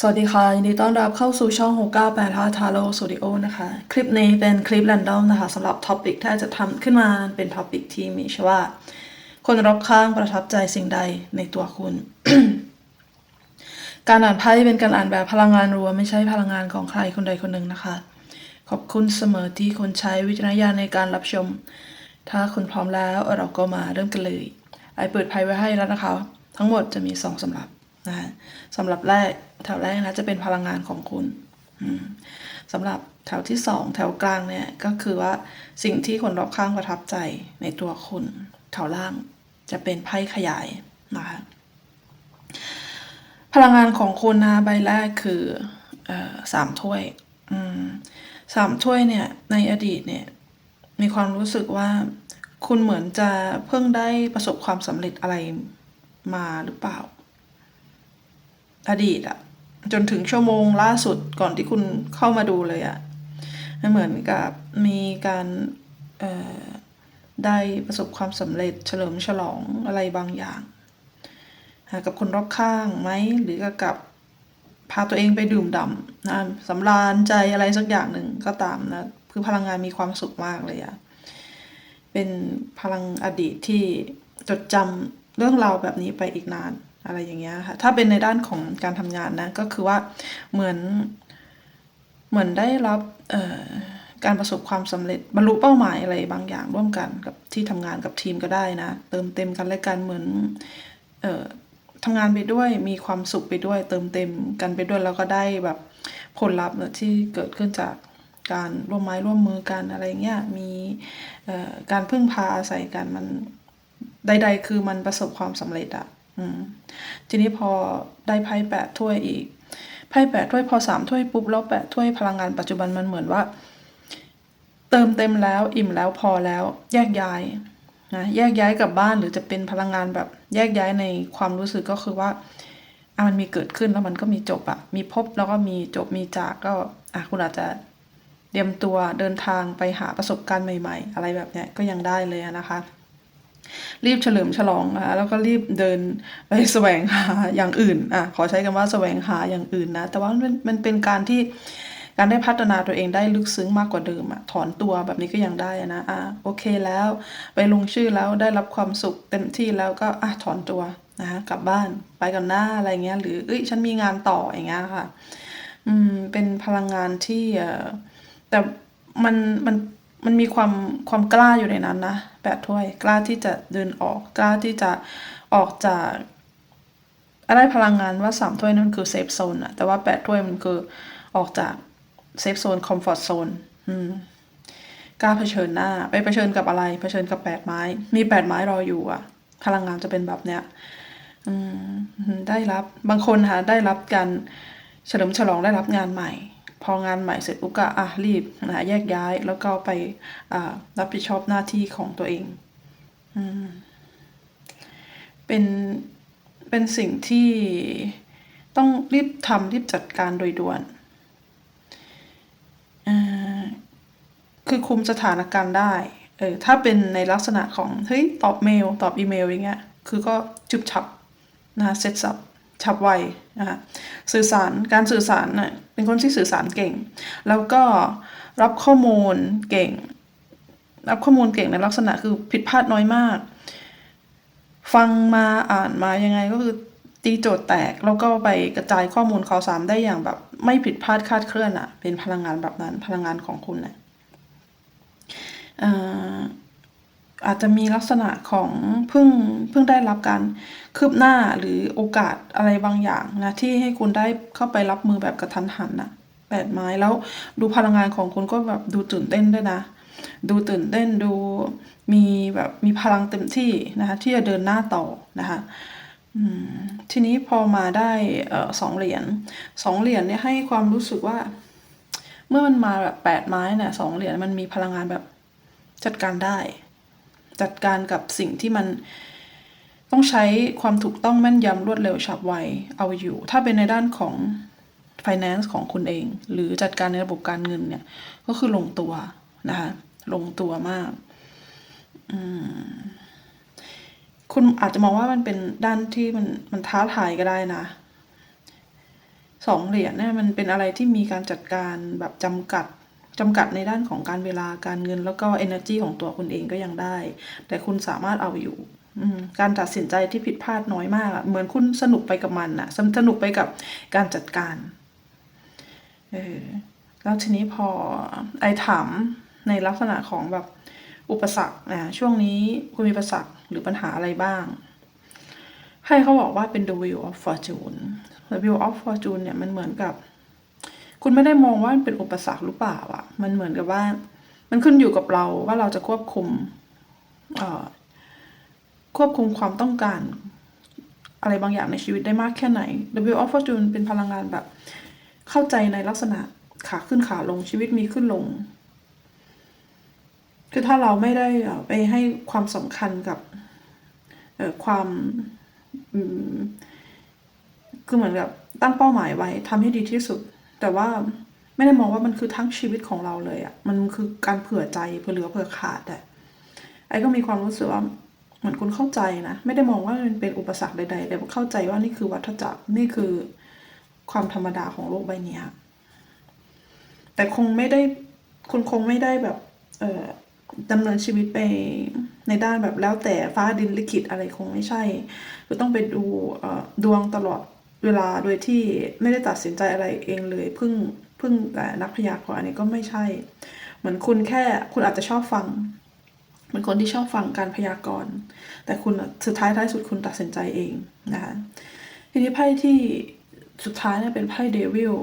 สวัสดีค่ะ ยินดีต้อนรับเข้าสู่ช่อง 698ทาโร่สตูดิโอนะคะ คลิปนี้เป็นคลิปแรนดอมนะคะสำหรับท็อปิกที่าจจะทำขึ้นมาเป็นท็อปิกที่มีชื่อว่า คนรอบข้างประทับใจสิ่งใดในตัวคุณ การอ่านไพ่เป็นการอ่านแบบพลังงานรวม ไม่ใช่พลังงานของใครคนใดคนหนึ่งนะคะ ขอบคุณเสมอที่คุณใช้วิจารณญาณในการรับชม ถ้าคุณพร้อมแล้วเราก็มาเริ่มกันเลยไอเปิดไพ่ไว้ให้แล้วนะคะ ทั้งหมดจะมีสองสำหรับนะสำหรับแรก แถวแรกนะจะเป็นพลังงานของคุณสำหรับแถวที่สองแถวกลางเนี่ยก็คือว่าสิ่งที่คนรอบข้างประทับใจในตัวคุณแถวล่างจะเป็นไพ่ขยายนะคะพลังงานของคุณนะใบแรกคืออสามถ้วยสามถ้วยเนี่ยในอดีตเนี่ยมีความรู้สึกว่าคุณเหมือนจะเพิ่งได้ประสบความสำเร็จอะไรมาหรือเปล่า อดีตอะ จนถึงชั่วโมงล่าสุดก่อนที่คุณเข้ามาดูเลยอะเหมือนกับมีการได้ประสบความสำเร็จเฉลิมฉลองอะไรบางอย่าง กับคนรอบข้างไหมหรือกับพาตัวเองไปดื่มด่ำนะสำราญใจอะไรสักอย่างหนึ่งก็ตามนะคือพลังงานมีความสุขมากเลยอะเป็นพลังอดีตที่จดจำเรื่องราวแบบนี้ไปอีกนาน อะไรอย่างเงี้ยค่ะ ถ้าเป็นในด้านของการทำงานนะ ก็คือว่าเหมือน เหมือนได้รับการประสบความสำเร็จบรรลุเป้าหมายอะไรบางอย่างร่วมกันกับที่ทำงานกับทีมก็ได้นะ เติมเต็มกันและกันเหมือนเออทำงานไปด้วยมีความสุขไปด้วย เติมเต็มกันไปด้วยแล้วก็ได้แบบผลลัพธ์ที่เกิดขึ้นจากการร่วมไม้ร่วมมือกันอะไรเงี้ยมีการพึ่งพาอาศัยกันมันใดๆ คือมันประสบความสำเร็จอะ ทีนี้พอได้ไพ่แปดถ้วยอีกไพ่แปดถ้วยพอสามถ้วยปุ๊บแล้วแปดถ้วยพลังงานปัจจุบันมันเหมือนว่า เติมเต็มแล้วอิ่มแล้วพอแล้วแยกย้ายนะแยกย้ายกลับบ้านหรือจะเป็นพลังงานแบบแยกย้ายในความรู้สึกก็คือว่าอะมันมีเกิดขึ้นแล้วมันก็มีจบอะมีพบแล้วก็มีจบมีจากก็อะคุณอาจจะเตรียมตัวเดินทางไปหาประสบการณ์ใหม่ ๆ อะไรแบบเนี้ยก็ยังได้เลยนะคะ รีบเฉลิมฉลองนะแล้วก็รีบเดินไปแสวงหาอย่างอื่นอะขอใช้คำว่าแสวงหาอย่างอื่นนะ แต่ว่ามันเป็นมันเป็นการที่การได้พัฒนาตัวเองได้ลึกซึ้งมากกว่าเดิมอะถอนตัวแบบนี้ก็ยังได้นะอะโอเคแล้ว ไปลงชื่อแล้วได้รับความสุขเต็มที่แล้วก็อะถอนตัวนะคะกลับบ้านไปกันหน้าอะไรเงี้ย หรือเอ้ยฉันมีงานต่ออย่างเงี้ยค่ะ อืมเป็นพลังงานที่เอ่อแต่มันมัน มันมีความความกล้าอยู่ในนั้นนะแปดถ้วยกล้าที่จะเดินออกกล้าที่จะออกจากอะไรพลังงานว่าสามถ้วยนั่นคือเซฟโซนอะแต่ว่าแปดถ้วยมันคือออกจากเซฟโซนคอมฟอร์ทโซนกล้าเผชิญหน้า ไปเผชิญกับอะไร เผชิญกับแปดไม้ มีแปดไม้รออยู่อะพลังงานจะเป็นแบบเนี้ยได้รับบางคนค่ะได้รับการเฉลิมฉลองได้รับงานใหม่ พองานใหม่เสร็จปุ๊บก็อะรีบนะแยกย้ายแล้วก็ไปรับผิดชอบหน้าที่ของตัวเองอืมเป็นเป็นสิ่งที่ต้องรีบทำรีบจัดการโดยด่วนคือคุมสถานการณ์ได้เออถ้าเป็นในลักษณะของเฮ้ยตอบเมล ตอบอีเมลอย่างเงี้ยคือก็จุบฉับนะคะเสร็จสับ ฉับไวนะคะสื่อสารการสื่อสารน่ะเป็นคนที่สื่อสารเก่ง แล้วก็รับข้อมูลเก่ง รับข้อมูลเก่งในลักษณะคือผิดพลาดน้อยมาก ฟังมาอ่านมายังไงก็คือตีโจทย์แตกแล้วก็ไปกระจายข้อมูลข่าวสารได้อย่างแบบ ไม่ผิดพลาดคาดเคลื่อนอะเป็นพลังงานแบบนั้นพลังงานของคุณนะเอาจจะมีลักษณะของเพิ่งเพิ่งได้รับการคืบหน้าหรือโอกาสอะไรบางอย่างนะที่ให้คุณได้เข้าไปรับมือแบบกระทันหันนะแปดไม้แล้วดูพลังงานของคุณก็แบบดูตื่นเต้นด้วยนะ ดูตื่นเต้นดูมีแบบมีพลังเต็มที่นะคะที่จะเดินหน้าต่อนะคะทีนี้พอมาได้สองเหรียญสองเหรียญเนี่ยให้ความรู้สึกว่า เมื่อมันมาแบบแปดไม้เนี่ยสองเหรียญมันมีพลังงานแบบจัดการได้ จัดการกับสิ่งที่มันต้องใช้ความถูกต้องแม่นยำรวดเร็วฉับไวเอาอยู่ ถ้าเป็นในด้านของ finance ของคุณเอง หรือจัดการในระบบการเงินเนี่ย ก็คือลงตัวนะคะลงตัวมากคุณอาจจะมองว่ามันเป็นด้านที่มันมันท้าทายก็ได้นะสองเหรียญเนี่ยมันเป็นอะไรที่มีการจัดการแบบจำกัด จำกัดในด้านของการเวลาการเงิน แล้วก็ energy ของตัวคุณเองก็ยังได้ แต่คุณสามารถเอาอยู่การตัดสินใจที่ผิดพลาดน้อยมากเหมือนคุณสนุกไปกับมันอะสสนุกไปกับการจัดการเออแล้วทีนี้พอไอถามในลักษณะของแบบอุปสรรคนะช่วงนี้คุณมีอุปสรรคหรือปัญหาอะไรบ้าง ให้เขาบอกว่าเป็น the wheel of fortune the wheel of fortune เนี่ยมันเหมือนกับ คุณไม่ได้มองว่ามันเป็นอุปสรรคหรือเปล่าอะมันเหมือนกับว่า มันขึ้นอยู่กับเราว่าเราจะควบคุมควบคุมความต้องการอะไรบางอย่างในชีวิตได้มากแค่ไหน the wheel of fortune เป็นพลังงานแบบ เข้าใจในลักษณะขาขึ้นขาลงชีวิตมีขึ้นลง คือถ้าเราไม่ได้ไปให้ความสำคัญกับความคือเหมือนกับตั้งเป้าหมายไว้ทำให้ดีที่สุด แต่ว่าไม่ได้มองว่ามันคือทั้งชีวิตของเราเลยอะ่ะ มันคือการเผื่อใจเผื่อเหลือเผื่อขาดอะไอ้ก็มีความรู้สึกว่าเหมือนคุณเข้าใจนะ ไม่ได้มองว่ามันเป็นอุปสรรคใดๆแต่เข้าใจว่านี่คือวัฏจักรนี่คือความธรรมดาของโลกใบนี้แต่คงไม่ได้คุณคงไม่ได้แบบ เอ่อดำเนินชีวิตไปในด้านแบบแล้วแต่ฟ้าดินลิขิตอะไรคงไม่ใช่คือต้องไปดูเอ่อดวงตลอด เวลาโดยที่ไม่ได้ตัดสินใจอะไรเองเลยพึ่งพึ่งแต่นักพยากรณ์อันนี้ก็ไม่ใช่ เหมือนคุณแค่คุณอาจจะชอบฟังเหมือนคนที่ชอบฟังการพยากรณ์ แต่คุณสุดท้ายท้ายสุดคุณตัดสินใจเองนะคะทีนี้ไพ่ที่สุดท้ายเนี่ยเป็นไพ่เดวิล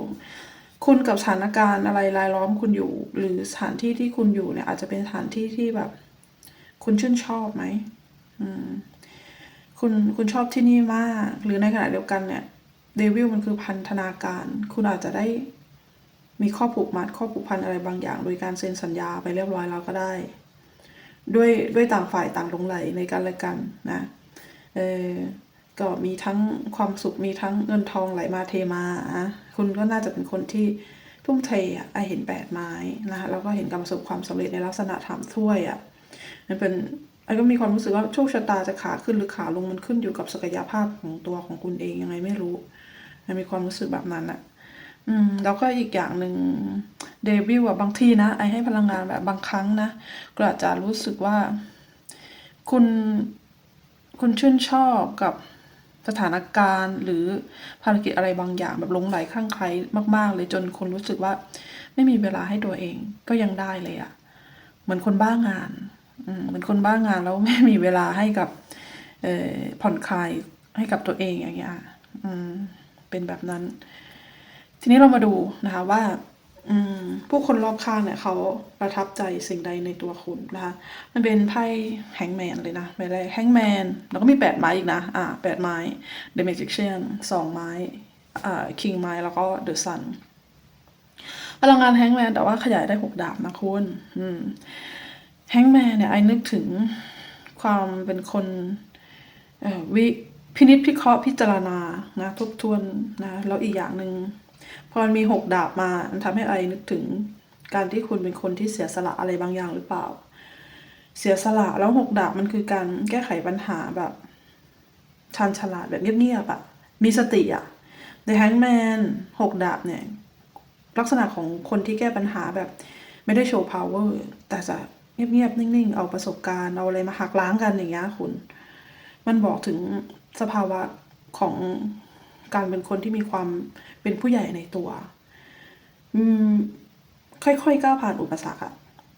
คุณกับสถานการณ์อะไรรายล้อมคุณอยู่ หรือสถานที่ที่คุณอยู่เนี่ยอาจจะเป็นสถานที่ที่แบบ คุณชื่นชอบไหมอืมคุณคุณชอบที่นี่มาก หรือในขณะเดียวกันเนี่ย เดวิลมันคือพันธนาการ คุณอาจจะได้มีข้อผูกมัดข้อผูกพันอะไรบางอย่าง โดยการเซ็นสัญญาไปเรียบร้อยแล้วก็ได้ ด้วยด้วยต่างฝ่ายต่างลงไหลในกันและกันนะเออก็มีทั้งความสุขมีทั้งเงินทองไหลมาเทมาอะคุณก็น่าจะเป็นคนที่ทุ่มเทอะไอเห็นแปดไม้นะคะแล้วก็เห็นการประสบความสำเร็จในลักษณะถามถ้วยอะมันเป็นไอก็มีความรู้สึกว่าโชคชะตาจะขาขึ้นหรือขาลงมันขึ้นอยู่กับศักยภาพของตัวของคุณเองยังไงไม่รู้ มันมีความรู้สึกแบบนั้นอะอืมแล้วก็อีกอย่างหนึ่งเดวิลอะบางทีนะไอให้พลังงานแบบบางครั้งนะก็อาจจะรู้สึกว่า คุณ คุณชื่นชอบกับสถานการณ์หรือภารกิจอะไรบางอย่างแบบลงไหลคลั่งไคล้มาก ๆ เลยจนคนรู้สึกว่า ไม่มีเวลาให้ตัวเองก็ยังได้เลยอะเหมือนคนบ้างานอืมเหมือนคนบ้างานแล้วไม่มีเวลาให้กับเอ่อผ่อนคลายให้กับตัวเองอย่างเงี้ยอืม เป็นแบบนั้น ทีนี้เรามาดูนะคะว่าผู้คนรอบข้างเนี่ยเขาประทับใจสิ่งใดในตัวคุณนะคะมันเป็นไพ่แฮงแมนเลยนะไม่ได้แฮงแมนแล้วก็มีแปดไม้อีกนะอ่าแปดไม้ The Magician สองไม้อ่า King ไม้แล้วก็ The Sun พลังงานแฮงแมนแต่ว่าขยายได้หกดาบนะคุณอืมแฮงแมนเนี่ยไอ้นึกถึงความเป็นคนวิ พินิจพิเคราะห์พิจารณานะทบทวนนะแล้วอีกอย่างหนึ่งพอมันมีหกดาบมามันทำให้ไอนึกถึงการที่คุณเป็นคนที่เสียสละอะไรบางอย่างหรือเปล่า เสียสละแล้วหกดาบมันคือการแก้ไขปัญหาแบบชาญฉลาดแบบเงียบๆอะมีสติอะในแฮงแมนหกดาบเนี่ย ลักษณะของคนที่แก้ปัญหาแบบไม่ได้โชว์ power แต่จะเงียบๆนิ่งๆ เอาประสบการณ์ เอาอะไรมาหักล้างกันอย่างเงี้ยคุณ มันบอกถึง สภาวะของการเป็นคนที่มีความเป็นผู้ใหญ่ในตัว อืม ค่อยๆก้าวผ่านอุปสรรคอะ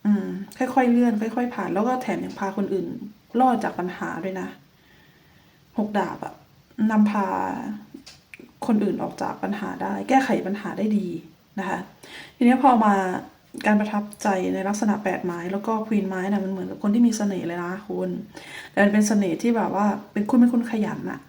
อืม ค่อยๆเลื่อน ค่อยๆผ่าน แล้วก็แถมยังพาคนอื่น รอดจากปัญหาด้วยนะหกดาบอะนำพาคนอื่นออกจากปัญหาได้ แก้ไขปัญหาได้ดีนะคะ ทีนี้พอมา การประทับใจในลักษณะแปดไม้แล้วก็ควีนไม้นะมันเหมือนกับคนที่มีเสน่ห์เลยนะคุณแต่มันเป็นเสน่ห์ที่แบบว่าเป็นคุณเป็นคนขยันอะ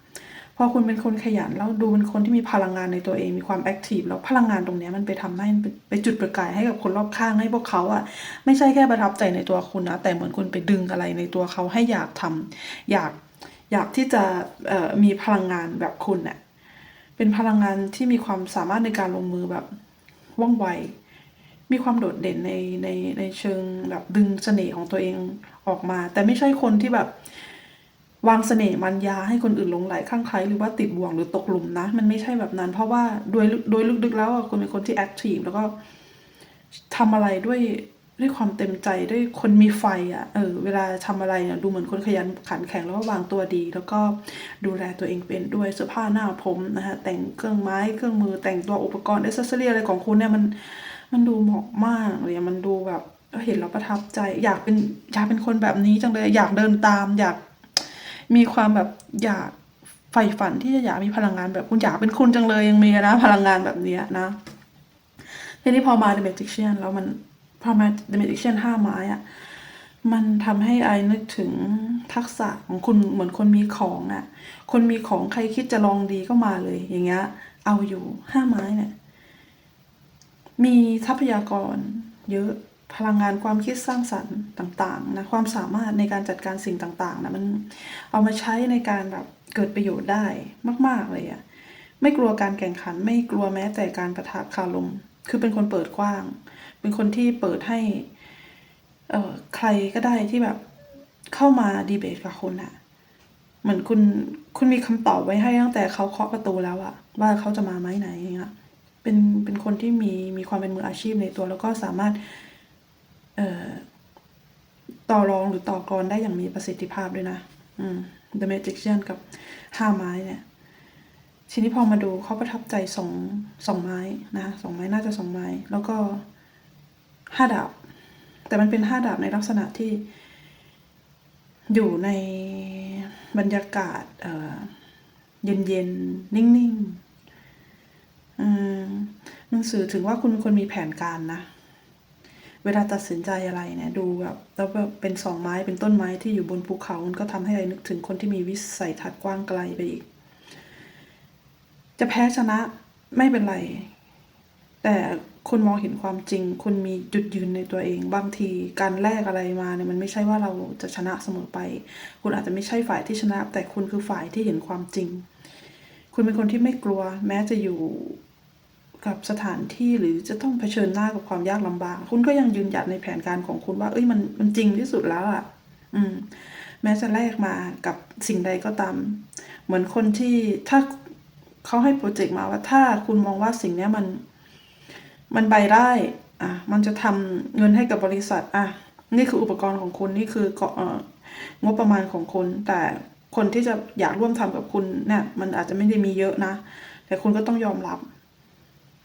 พอคุณเป็นคนขยันแล้วดูเป็นคนที่มีพลังงานในตัวเองมีความแอคทีฟแล้วพลังงานตรงเนี้ยมันไปทำให้ไปไปจุดประกายให้กับคนรอบข้างให้พวกเขาอะไม่ใช่แค่ประทับใจในตัวคุณนะแต่เหมือนคุณไปดึงอะไรในตัวเขาให้อยากทำอยากอยากที่จะมีพลังงานแบบคุณเนี่ยเป็นพลังงานที่มีความสามารถในการลงมือแบบว่องไว มีความโดดเด่นในในในเชิงแบบดึงเสน่ห์ของตัวเองออกมา แต่ไม่ใช่คนที่แบบ วางเสน่ห์มันยาให้คนอื่นหลงไหลข้างใครหรือว่าติดบ่วงหรือตกหลุมนะ มันไม่ใช่แบบนั้น เพราะว่าโดยโดยลึกๆแล้วอะคุณเป็นคนที่แอคทีฟแล้วก็ทำอะไรด้วยด้วยความเต็มใจด้วยคนมีไฟอะเออเวลาทำอะไรเนี่ยดูเหมือนคนขยันขันแข็งแล้วก็วางตัวดี แล้วก็ดูแลตัวเองเป็นด้วยเสื้อผ้าหน้าผมนะคะแต่งเครื่องไม้เครื่องมือแต่งตัวอุปกรณ์อ c เซสซอรี่อะไรของคุณเนี่ยมัน มันดูเหมาะมากเลยมันดูแบบเห็นแล้วประทับใจ อยากเป็นอยากเป็นคนแบบนี้จังเลยอยากเดินตาม อยากมีความแบบอยากใฝ่ฝันที่จะอยากมีพลังงานแบบคุณอยากเป็นคุณจังเลยยังมีนะ พลังงานแบบนี้นะทีนี้พอมา The Magician แล้วมันพอมา The Magician ห้าไม้อะมันทำให้ไอนึกถึงทักษะของคุณเหมือนคนมีของอะคนมีของใครคิดจะลองดีก็มาเลยอย่างเงี้ยเอาอยู่ห้าไม้เนี่ย มีทรัพยากรเยอะพลังงานความคิดสร้างสรรค์ต่างๆนะความสามารถในการจัดการสิ่งต่างๆนะมันเอามาใช้ในการแบบเกิดประโยชน์ได้มาก ๆเลยอะไม่กลัวการแข่งขันไม่กลัวแม้แต่การประทะคารมคือเป็นคนเปิดกว้าง เป็นคนที่เปิดให้เอ่อใครก็ได้ที่แบบเข้ามาดีเบตกับคุณอะเหมือนคุณคุณมีคำตอบไว้ให้ตั้งแต่เขาเคาะประตูแล้วอะว่าเขาจะมาไหมไหนอย่างเงี้ย เป็นเป็นคนที่มีมีความเป็นมืออาชีพในตัว แล้วก็สามารถเอ่อต่อรองหรือต่อกรได้อย่างมีประสิทธิภาพด้วยนะ อืม The Magician กับห้าไม้เนี่ย ทีนี้พอมาดูเขาประทับใจสองสองไม้นะคะสองไม้น่าจะสองไม้ แล้วก็ห้าดาบ แต่มันเป็นห้าดาบในลักษณะที่ อยู่ในบรรยากาศเอ่อเย็นๆนิ่งๆังสือถึงว่าคุณเป็นคนมีแผนการนะ เวลาตัดสินใจอะไรเนี่ยดูแบบแล้วแบบเป็นสองไม้เป็นต้นไม้ที่อยู่บนภูเขา มันก็ทำให้ไอ้นึกถึงคนที่มีวิสัยทัศน์กว้างไกลไปอีก จะแพ้ชนะไม่เป็นไร แต่คุณมองเห็นความจริง คุณมีจุดยืนในตัวเอง บางทีการแลกอะไรมาเนี่ยมันไม่ใช่ว่าเราจะชนะเสมอไป คุณอาจจะไม่ใช่ฝ่ายที่ชนะ แต่คุณคือฝ่ายที่เห็นความจริง คุณเป็นคนที่ไม่กลัว แม้จะอยู่ กับสถานที่หรือจะต้องเผชิญหน้ากับความยากลำบาก คุณก็ยังยืนหยัดในแผนการของคุณว่า เอ้ยมันมันจริงที่สุดแล้วอะ อืม แม้จะแลกมากับสิ่งใดก็ตาม เหมือนคนที่ถ้าเขาให้โปรเจกต์มาว่าถ้าคุณมองว่าสิ่งเนี้ยมัน มันไปได้อะมันจะทำเงินให้กับบริษัท อะ นี่คืออุปกรณ์ของคุณนี่คือเกาะเอ่องบประมาณของคุณแต่คนที่จะอยากร่วมทำกับคุณเนี่ยมันอาจจะไม่ได้มีเยอะนะ แต่คุณก็ต้องยอมรับ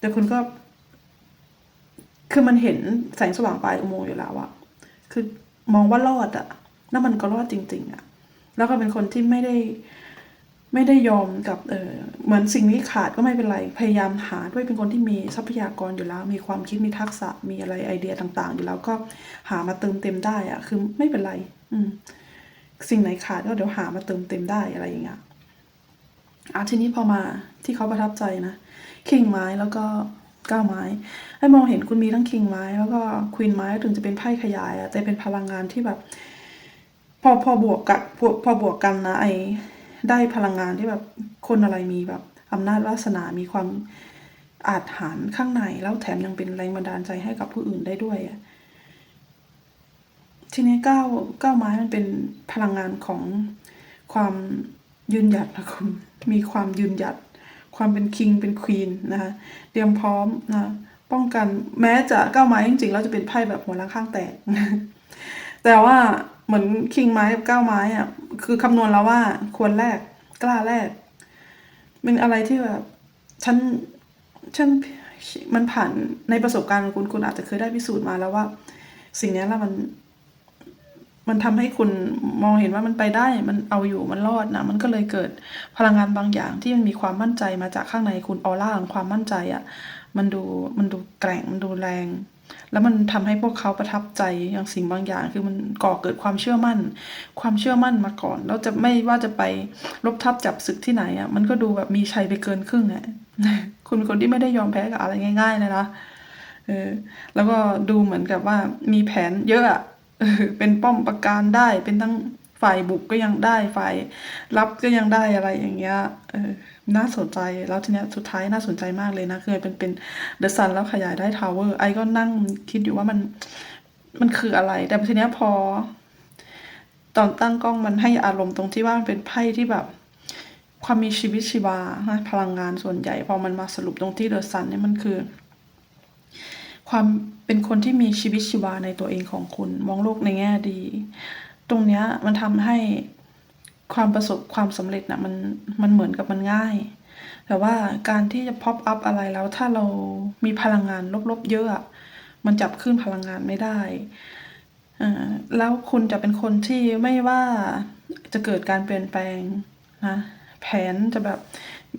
แต่คุณก็ คือมันเห็นแสงสว่างปลายอุโมงค์อยู่แล้วอะคือมองว่ารอดอะแล้วมันก็รอดจริง ๆอะแล้วก็เป็นคนที่ไม่ได้ไม่ได้ยอมกับเออเหมือนสิ่งนี้ขาดก็ไม่เป็นไร พยายามหาด้วยเป็นคนที่มีทรัพยากรอยู่แล้ว มีความคิดมีทักษะมีอะไรไอเดียต่าง ๆ อยู่แล้วก็หามาเติมเต็มได้อะคือไม่เป็นไร อืม สิ่งไหนขาดก็เดี๋ยวหามาเติมเต็มได้อะไรอย่างเงี้ยอะทีนี้พอมาที่เขาประทับใจนะ คิงไม้แล้วก็เก้าไม้ ให้มองเห็นคุณมีทั้งคิงไม้แล้วก็ควีนไม้ถึงจะเป็นไพ่ขยายอะแต่เป็นพลังงานที่แบบ พอพอบวกกับพอพอบวกกันนะไอได้พลังงานที่แบบคนอะไรมีแบบอำนาจวาสนา มีความอาจหารข้างในแล้วแถมยังเป็นแรงบันดาลใจให้กับผู้อื่นได้ด้วยอะทีนี้เก้าเก้าไม้มันเป็นพลังงานของความยืนหยัดนะคุณมีความยืนหยัด ความเป็นคิงเป็นควีนนะคะเตรียมพร้อมนะป้องกันแม้จะก้าวไม้จริงๆแล้วจะเป็นไพ่แบบหัวล้างข้างแตกแต่ว่าเหมือนคิงไม้กับก้าวไม้อะคือคำนวณแล้วว่าควรแลกกล้าแลกเป็นอะไรที่แบบฉันฉันมันผ่านในประสบการณ์ของคุณคุณอาจจะเคยได้พิสูจน์มาแล้วว่า สิ่งนี้แล้วมัน มันทำให้คุณมองเห็นว่ามันไปได้ มันเอาอยู่มันรอดนะ มันก็เลยเกิดพลังงานบางอย่างที่มันมีความมั่นใจมาจากข้างในคุณออร่าของความมั่นใจอะ่ะ มันดูมันดูแกร่งมันดูแรง แล้วมันทำให้พวกเขาประทับใจอย่างสิ่งบางอย่าง คือมันก่อเกิดความเชื่อมั่น ความเชื่อมั่นมาก่อน แล้วจะไม่ว่าจะไปลบทับจับศึกที่ไหนอะ่ะ มันก็ดูแบบมีชัยไปเกินครึ่งอะ่ะคุณเป็นคนที่ไม่ได้ยอมแพ้กับอะไรง่ายๆเลยนะเออแล้วก็ดูเหมือนกับว่ามีแผนเยอะอะ ออเป็นป้อมประการได้ เป็นทั้งฝ่ายบุกก็ยังได้ฝ่ายรับก็ยังได้อะไรอย่างเงี้ยเออน่าสนใจแล้วทีเนี้ยสุดท้ายน่าสนใจมากเลยนะคือเป็นเป็นเดอะซันแล้วขยายได้ทาวเวอร์ไอ้ก็นั่งคิดอยู่ว่ามันมันคืออะไร แต่ทีเนี้ยพอ ตอนตั้งกล้องมันให้อารมณ์ตรงที่ว่ามันเป็นไพ่ที่แบบ ความมีชีวิตชีวาพลังงานส่วนใหญ่ พอมันมาสรุปตรงที่เดอะซันเนี่ยมันคือ ความเป็นคนที่มีชีวิตชีวาในตัวเองของคุณ มองโลกในแง่ดี ตรงเนี้ยมันทำให้ความประสบความสำเร็จนะมันมันเหมือนกับมันง่าย แต่ว่าการที่จะพ็อปอัพอะไรแล้วถ้าเรามีพลังงานลบๆเยอะมันจับขึ้นพลังงานไม่ได้แล้วคุณจะเป็นคนที่ไม่ว่าจะเกิดการเปลี่ยนแปลงนะแผนจะแบบ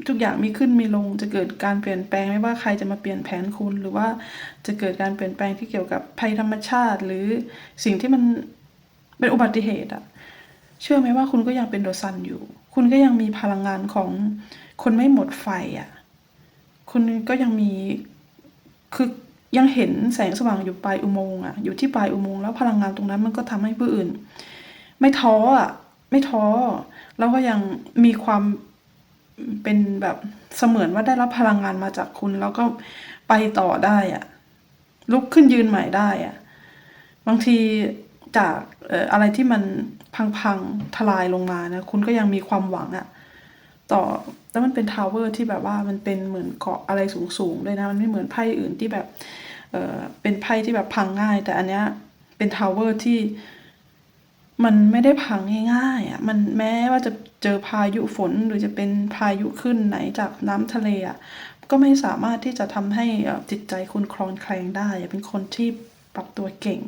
ทุกอย่างมีขึ้นมีลง จะเกิดการเปลี่ยนแปลงไม่ว่าใครจะมาเปลี่ยนแผนคุณ หรือว่าจะเกิดการเปลี่ยนแปลงที่เกี่ยวกับภัยธรรมชาติ หรือสิ่งที่มันเป็นอุบัติเหตุอะเชื่อไหมว่าคุณก็ยังเป็นโดซันอยู่ คุณก็ยังมีพลังงานของคนไม่หมดไฟอะคุณก็ยังมีคือยังเห็นแสงสว่างอยู่ปลายอุโมงค์อะอยู่ที่ปลายอุโมงค์แล้วพลังงานตรงนั้นมันก็ทำให้ผู้อื่น ไม่ท้ออะไม่ท้อแล้วก็ยังมีความ เป็นแบบเสมือนว่าได้รับพลังงานมาจากคุณ แล้วก็ไปต่อได้อะลุกขึ้นยืนใหม่ได้อะบางทีจากอะไรที่มันพังๆทลายลงมานะคุณก็ยังมีความหวังอะต่อแล้วมันเป็นทาวเวอร์ที่แบบว่ามันเป็นเหมือนเกาะอะไรสูงๆด้วยนะมันไม่เหมือนไพ่อื่นที่แบบเออเป็นไพ่ที่แบบพังง่าย แต่อันเนี้ยเป็นทาวเวอร์ที่มันไม่ได้พังง่ายๆอะมันแม้ว่าจะ เจอพายุฝนหรือจะเป็นพายุขึ้นไหนจากน้ำทะเลอะก็ไม่สามารถที่จะทำให้อ่อจิตใจคุณคลอนแคลงได้อะเป็นคนที่ปรับตัวเก่ง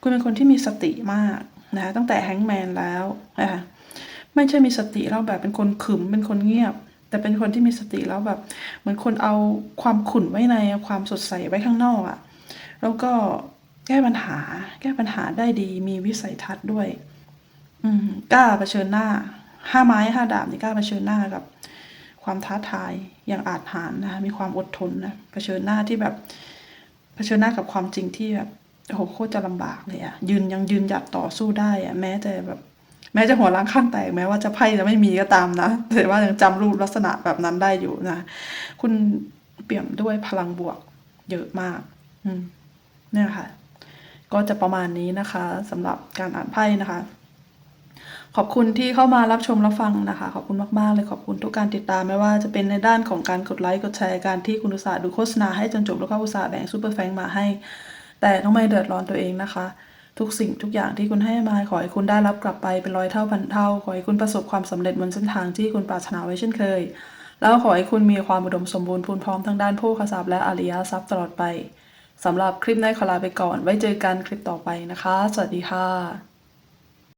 คุณเป็นคนที่มีสติมากนะคะตั้งแต่แฮงแมนแล้วนะคะไม่ใช่มีสติแล้วแบบเป็นคนขึมเป็นคนเงียบ แต่เป็นคนที่มีสติแล้วแบบ เหมือนคนเอาความขุ่นไว้ในความสดใสไว้ข้างนอกอะ่ะแล้วก็แก้ปัญหา แก้ปัญหาได้ดีมีวิสัยทัศน์ด้วย อืมกล้าเผชิญหน้า ห้าไม้ห้าดาบนี่กล้าเผชิญหน้ากับ ความท้าทายอย่างอาจหาญนะคะมีความอดทนนะเผชิญหน้าที่แบบเผชิญหน้ากับความจริงที่แบบโอ้โหโคตรจะลำบากเลยอะยืนยังยืนหยัดต่อสู้ได้อะแม้แต่แบบ แม้จะหัวล้างข้างแตกแม้ว่าจะไพ่จะไม่มีก็ตามนะแต่ว่ายังจำรูปลักษณะแบบนั้นได้อยู่นะคุณเปี่ยมด้วยพลังบวกเยอะมาก อืมเนี่ยค่ะ ก็จะประมาณนี้นะคะสำหรับการอ่านไพ่นะคะ ขอบคุณที่เข้ามารับชมรับฟังนะคะ ขอบคุณมากๆเลยขอบคุณทุกการติดตามไม่ว่าจะเป็นในด้านของการกดไลค์กดแชร์การที่คุณอุตส่าห์ดูโฆษณาให้จนจบแล้วก็อุตส่าห์แบ่งซูเปอร์แฟงมาให้ แต่ต้องไม่เดือดร้อนตัวเองนะคะ ทุกสิ่งทุกอย่างที่คุณให้มาขอให้คุณได้รับกลับไปเป็นร้อยเท่าพันเท่า ขอให้คุณประสบความสำเร็จบนเส้นทางที่คุณปรารถนาไว้เช่นเคย แล้วขอให้คุณมีความอุดมสมบูรณ์พูนพร้อมทั้งด้านโภคทรัพย์และอริยทรัพย์ตลอดไปสำหรับคลิปนี้ขอลาไปก่อน ไว้เจอกันคลิปต่อไปนะคะ สวัสดีค่ะ